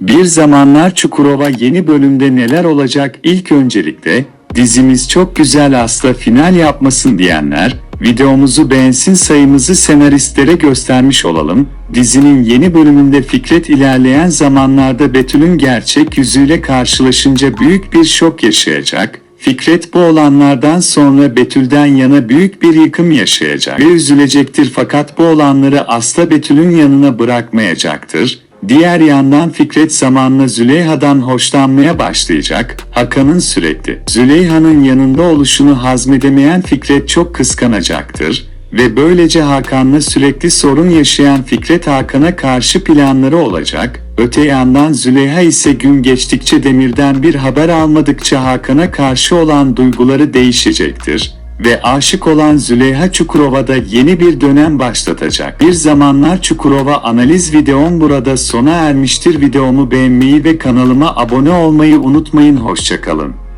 Bir zamanlar Çukurova yeni bölümde neler olacak ilk öncelikle dizimiz çok güzel asla final yapmasın diyenler videomuzu beğensin sayımızı senaristlere göstermiş olalım. Dizinin yeni bölümünde Fikret ilerleyen zamanlarda Betül'ün gerçek yüzüyle karşılaşınca büyük bir şok yaşayacak. Fikret bu olanlardan sonra Betül'den yana büyük bir yıkım yaşayacak ve üzülecektir fakat bu olanları asla Betül'ün yanına bırakmayacaktır. Diğer yandan Fikret zamanla Züleyha'dan hoşlanmaya başlayacak. Hakan'ın sürekli Züleyha'nın yanında oluşunu hazmedemeyen Fikret çok kıskanacaktır ve böylece Hakan'la sürekli sorun yaşayan Fikret Hakan'a karşı planları olacak. Öte yandan Züleyha ise gün geçtikçe Demir'den bir haber almadıkça Hakan'a karşı olan duyguları değişecektir ve aşık olan Züleyha Çukurova'da yeni bir dönem başlatacak. Bir zamanlar Çukurova analiz videom burada sona ermiştir. Videomu beğenmeyi ve kanalıma abone olmayı unutmayın. Hoşçakalın.